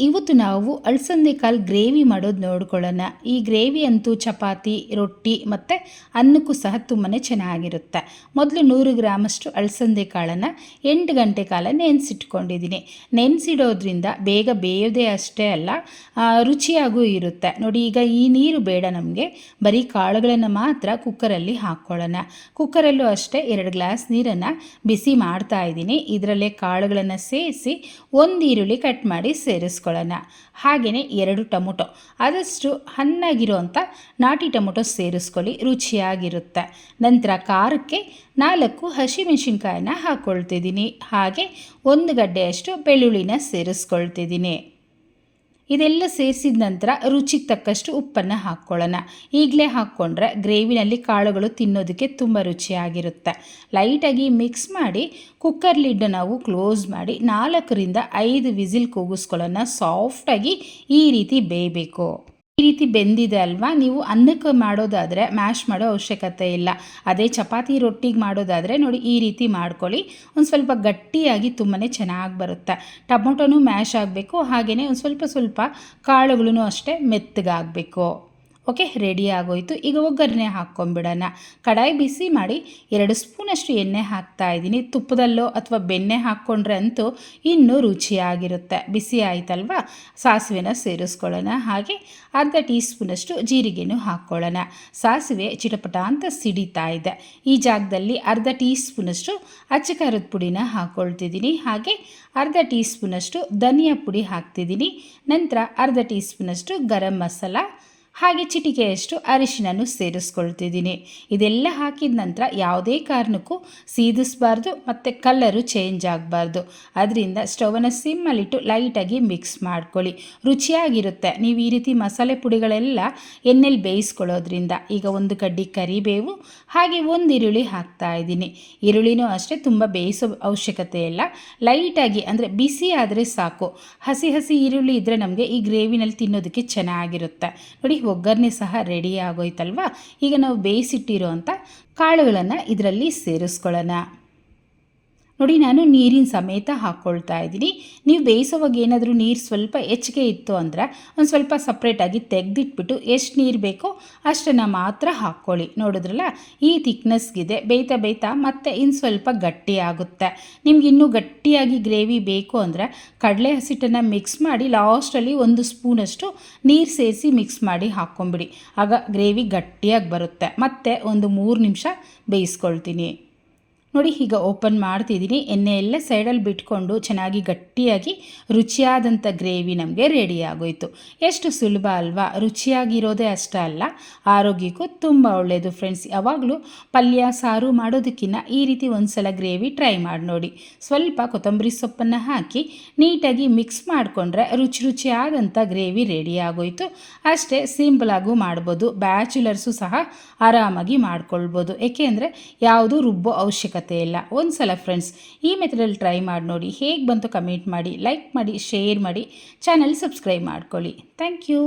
ಇವತ್ತು ನಾವು ಅಳಸಂದೆ ಕಾಳು ಗ್ರೇವಿ ಮಾಡೋದು ನೋಡ್ಕೊಳ್ಳೋಣ. ಈ ಗ್ರೇವಿ ಅಂತೂ ಚಪಾತಿ, ರೊಟ್ಟಿ ಮತ್ತು ಅನ್ನಕ್ಕೂ ಸಹ ತುಂಬಾ ಚೆನ್ನಾಗಿರುತ್ತೆ. ಮೊದಲು ನೂರು ಗ್ರಾಮಷ್ಟು ಅಳಸಂದೆ ಕಾಳನ್ನು ಎಂಟು ಗಂಟೆ ಕಾಲ ನೆನೆಸಿಟ್ಕೊಂಡಿದ್ದೀನಿ. ನೆನೆಸಿಡೋದ್ರಿಂದ ಬೇಗ ಬೇಯೋದೇ ಅಷ್ಟೇ ಅಲ್ಲ ರುಚಿಯಾಗೂ ಇರುತ್ತೆ. ನೋಡಿ, ಈಗ ಈ ನೀರು ಬೇಡ ನಮಗೆ. ಬರೀ ಕಾಳುಗಳನ್ನು ಮಾತ್ರ ಕುಕ್ಕರಲ್ಲಿ ಹಾಕ್ಕೊಳ್ಳೋಣ. ಕುಕ್ಕರಲ್ಲೂ ಅಷ್ಟೇ ಎರಡು ಗ್ಲಾಸ್ ನೀರನ್ನು ಬಿಸಿ ಮಾಡ್ತಾ ಇದ್ದೀನಿ. ಇದರಲ್ಲೇ ಕಾಳುಗಳನ್ನು ಸೇರಿಸಿ ಒಂದು ಈರುಳ್ಳಿ ಕಟ್ ಮಾಡಿ ಸೇರಿಸ್ಕೊಳ್ಳೋಣ. ಹಾಗೆಯೇ ಎರಡು ಟೊಮೊಟೊ. ಆದಷ್ಟು ಹಣ್ಣಾಗಿರುವಂಥ ನಾಟಿ ಟೊಮೊಟೊ ಸೇರಿಸ್ಕೊಳ್ಳಿ, ರುಚಿಯಾಗಿರುತ್ತೆ. ನಂತರ ಖಾರಕ್ಕೆ ನಾಲ್ಕು ಹಸಿಮೆಣಸಿನ್ಕಾಯನ್ನ ಹಾಕ್ಕೊಳ್ತಿದ್ದೀನಿ ಹಾಗೆ ಒಂದು ಗಡ್ಡೆಯಷ್ಟು ಬೆಳ್ಳುಳ್ಳಿನ ಸೇರಿಸ್ಕೊಳ್ತಿದ್ದೀನಿ. ಇದೆಲ್ಲ ಸೇರಿಸಿದ ನಂತರ ರುಚಿಗೆ ತಕ್ಕಷ್ಟು ಉಪ್ಪನ್ನು ಹಾಕ್ಕೊಳ್ಳೋಣ. ಈಗಲೇ ಹಾಕ್ಕೊಂಡ್ರೆ ಗ್ರೇವಿನಲ್ಲಿ ಕಾಳುಗಳು ತಿನ್ನೋದಕ್ಕೆ ತುಂಬ ರುಚಿಯಾಗಿರುತ್ತೆ. ಲೈಟಾಗಿ ಮಿಕ್ಸ್ ಮಾಡಿ ಕುಕ್ಕರ್ ಲಿಡ್ ನಾವು ಕ್ಲೋಸ್ ಮಾಡಿ ನಾಲ್ಕರಿಂದ ಐದು ವಿಸಿಲ್ ಕೂಗಿಸ್ಕೊಳ್ಳೋಣ. ಸಾಫ್ಟಾಗಿ ಈ ರೀತಿ ಬೇಯಬೇಕು. ಈ ರೀತಿ ಬೆಂದಿದೆ ಅಲ್ವಾ? ನೀವು ಅನ್ನಕ್ಕೆ ಮಾಡೋದಾದರೆ ಮ್ಯಾಶ್ ಮಾಡೋ ಅವಶ್ಯಕತೆ ಇಲ್ಲ. ಅದೇ ಚಪಾತಿ ರೊಟ್ಟಿಗೆ ಮಾಡೋದಾದರೆ ನೋಡಿ ಈ ರೀತಿ ಮಾಡ್ಕೊಳ್ಳಿ. ಒಂದು ಸ್ವಲ್ಪ ಗಟ್ಟಿಯಾಗಿ ತುಂಬಾ ಚೆನ್ನಾಗಿ ಬರುತ್ತೆ. ಟೊಮೊಟೊನೂ ಮ್ಯಾಶ್ ಆಗಬೇಕು ಹಾಗೆಯೇ ಒಂದು ಸ್ವಲ್ಪ ಸ್ವಲ್ಪ ಕಾಳುಗಳೂ ಅಷ್ಟೇ ಮೆತ್ತಗಾಗಬೇಕು. ಓಕೆ ರೆಡಿ ಆಗೋಯ್ತು. ಈಗ ಒಗ್ಗರಣೆ ಹಾಕ್ಕೊಂಬಿಡೋಣ ಕಡಾಯಿ ಬಿಸಿ ಮಾಡಿ ಎರಡು ಸ್ಪೂನಷ್ಟು ಎಣ್ಣೆ ಹಾಕ್ತಾ ಇದ್ದೀನಿ. ತುಪ್ಪದಲ್ಲೋ ಅಥವಾ ಬೆಣ್ಣೆ ಹಾಕ್ಕೊಂಡ್ರೆ ಅಂತೂ ಇನ್ನೂ ರುಚಿಯಾಗಿರುತ್ತೆ. ಬಿಸಿ ಆಯ್ತಲ್ವಾ? ಸಾಸಿವೆನ ಸೇರಿಸ್ಕೊಳ್ಳೋಣ. ಹಾಗೆ ಅರ್ಧ ಟೀ ಸ್ಪೂನಷ್ಟು ಜೀರಿಗೆನೂ ಹಾಕ್ಕೊಳ್ಳೋಣ. ಸಾಸಿವೆ ಚಿಟಪಟ ಅಂತ ಸಿಡಿತಾ ಇದೆ. ಈ ಜಾಗದಲ್ಲಿ ಅರ್ಧ ಟೀ ಸ್ಪೂನಷ್ಟು ಅಚ್ಚ ಖಾರದ ಪುಡಿನ ಹಾಕ್ಕೊಳ್ತಿದ್ದೀನಿ ಹಾಗೆ ಅರ್ಧ ಟೀ ಸ್ಪೂನಷ್ಟು ಧನಿಯಾ ಪುಡಿ ಹಾಕ್ತಿದ್ದೀನಿ. ನಂತರ ಅರ್ಧ ಟೀ ಸ್ಪೂನಷ್ಟು ಗರಂ ಮಸಾಲ ಹಾಗೆ ಚಿಟಿಕೆಯಷ್ಟು ಅರಿಶಿನನ್ನು ಸೇರಿಸ್ಕೊಳ್ತಿದ್ದೀನಿ. ಇದೆಲ್ಲ ಹಾಕಿದ ನಂತರ ಯಾವುದೇ ಕಾರಣಕ್ಕೂ ಸೀದಿಸಬಾರ್ದು ಮತ್ತು ಕಲ್ಲರು ಚೇಂಜ್ ಆಗಬಾರ್ದು. ಅದರಿಂದ ಸ್ಟವನ್ನು ಸಿಮ್ಮಲ್ಲಿಟ್ಟು ಲೈಟಾಗಿ ಮಿಕ್ಸ್ ಮಾಡ್ಕೊಳ್ಳಿ. ರುಚಿಯಾಗಿರುತ್ತೆ. ನೀವು ಈ ರೀತಿ ಮಸಾಲೆ ಪುಡಿಗಳೆಲ್ಲ ಎಣ್ಣೆಲಿ ಬೇಯಿಸ್ಕೊಳ್ಳೋದ್ರಿಂದ ಈಗ ಒಂದು ಕಡ್ಡಿ ಕರಿಬೇವು, ಹಾಗೆ ಒಂದು ಈರುಳ್ಳಿ ಹಾಕ್ತಾ ಇದ್ದೀನಿ. ಈರುಳ್ಳಿನೂ ಅಷ್ಟೇ ತುಂಬ ಬೇಯಿಸೋ ಅವಶ್ಯಕತೆ ಇಲ್ಲ. ಲೈಟಾಗಿ ಅಂದರೆ ಬಿಸಿ ಆದರೆ ಸಾಕು. ಹಸಿ ಹಸಿ ಈರುಳ್ಳಿ ಇದ್ದರೆ ನಮಗೆ ಈ ಗ್ರೇವಿನಲ್ಲಿ ತಿನ್ನೋದಕ್ಕೆ ಚೆನ್ನಾಗಿರುತ್ತೆ. ನೋಡಿ ಒಗ್ಗರಣೆ ಸಹ ರೆಡಿ ಆಗೋಯ್ತಲ್ವಾ? ಈಗ ನಾವು ಬೇಯಿಸಿಟ್ಟಿರೋ ಅಂಥ ಕಾಳುಗಳನ್ನು ಇದರಲ್ಲಿ ಸೇರಿಸ್ಕೊಳ್ಳೋಣ. ನೋಡಿ, ನಾನು ನೀರಿನ ಸಮೇತ ಹಾಕ್ಕೊಳ್ತಾ ಇದ್ದೀನಿ. ನೀವು ಬೇಯಿಸೋವಾಗ ಏನಾದರೂ ನೀರು ಸ್ವಲ್ಪ ಹೆಚ್ಚಿಗೆ ಇತ್ತು ಅಂದರೆ ಒಂದು ಸ್ವಲ್ಪ ಸಪ್ರೇಟಾಗಿ ತೆಗೆದಿಟ್ಬಿಟ್ಟು ಎಷ್ಟು ನೀರು ಬೇಕೋ ಅಷ್ಟನ್ನು ಮಾತ್ರ ಹಾಕ್ಕೊಳ್ಳಿ. ನೋಡಿದ್ರಲ್ಲ, ಈ ಥಿಕ್ನೆಸ್ಗಿದೆ ಬೇಯ್ತಾ ಬೇಯ್ತಾ ಮತ್ತೆ ಇನ್ನು ಸ್ವಲ್ಪ ಗಟ್ಟಿ ಆಗುತ್ತೆ. ನಿಮ್ಗೆ ಇನ್ನೂ ಗಟ್ಟಿಯಾಗಿ ಗ್ರೇವಿ ಬೇಕು ಅಂದರೆ ಕಡಲೆ ಹಸಿಟ್ಟನ್ನು ಮಿಕ್ಸ್ ಮಾಡಿ ಲಾಸ್ಟಲ್ಲಿ ಒಂದು ಸ್ಪೂನಷ್ಟು ನೀರು ಸೇರಿಸಿ ಮಿಕ್ಸ್ ಮಾಡಿ ಹಾಕ್ಕೊಂಬಿಡಿ. ಆಗ ಗ್ರೇವಿ ಗಟ್ಟಿಯಾಗಿ ಬರುತ್ತೆ. ಮತ್ತೆ ಒಂದು ಮೂರು ನಿಮಿಷ ಬೇಯಿಸ್ಕೊಳ್ತೀನಿ. ನೋಡಿ ಈಗ ಓಪನ್ ಮಾಡ್ತಿದ್ದೀನಿ. ಎಣ್ಣೆ ಎಲ್ಲ ಸೈಡಲ್ಲಿ ಬಿಟ್ಕೊಂಡು ಚೆನ್ನಾಗಿ ಗಟ್ಟಿಯಾಗಿ ರುಚಿಯಾದಂಥ ಗ್ರೇವಿ ನಮಗೆ ರೆಡಿ ಆಗೋಯ್ತು. ಎಷ್ಟು ಸುಲಭ ಅಲ್ವಾ? ರುಚಿಯಾಗಿರೋದೇ ಅಷ್ಟೇ ಅಲ್ಲ. ಆರೋಗ್ಯಕ್ಕೂ ತುಂಬ ಒಳ್ಳೆಯದು ಫ್ರೆಂಡ್ಸ್ ಯಾವಾಗಲೂ ಪಲ್ಯ, ಸಾರು ಮಾಡೋದಕ್ಕಿಂತ ಈ ರೀತಿ ಒಂದು ಸಲ ಗ್ರೇವಿ ಟ್ರೈ ಮಾಡಿ ನೋಡಿ. ಸ್ವಲ್ಪ ಕೊತ್ತಂಬರಿ ಸೊಪ್ಪನ್ನು ಹಾಕಿ ನೀಟಾಗಿ ಮಿಕ್ಸ್ ಮಾಡಿಕೊಂಡ್ರೆ ರುಚಿ ರುಚಿಯಾದಂಥ ಗ್ರೇವಿ ರೆಡಿ ಆಗೋಯ್ತು. ಅಷ್ಟೇ ಸಿಂಪಲಾಗೂ ಮಾಡ್ಬೋದು. ಬ್ಯಾಚುಲರ್ಸು ಸಹ ಆರಾಮಾಗಿ ಮಾಡ್ಕೊಳ್ಬೋದು. ಏಕೆಂದರೆ ಯಾವುದು ರುಬ್ಬೋ ಅವಶ್ಯಕತೆ ಇಲ್ಲ. ಒಂದು ಸಲ ಫ್ರೆಂಡ್ಸ್ ಈ ಮೆಥಡಲ್ಲಿ ಟ್ರೈ ಮಾಡಿ ನೋಡಿ. ಹೇಗೆ ಬಂತು ಕಮೆಂಟ್ ಮಾಡಿ ಲೈಕ್ ಮಾಡಿ ಶೇರ್ ಮಾಡಿ. ಚಾನಲ್ ಸಬ್ಸ್ಕ್ರೈಬ್ ಮಾಡ್ಕೊಳ್ಳಿ. Thank you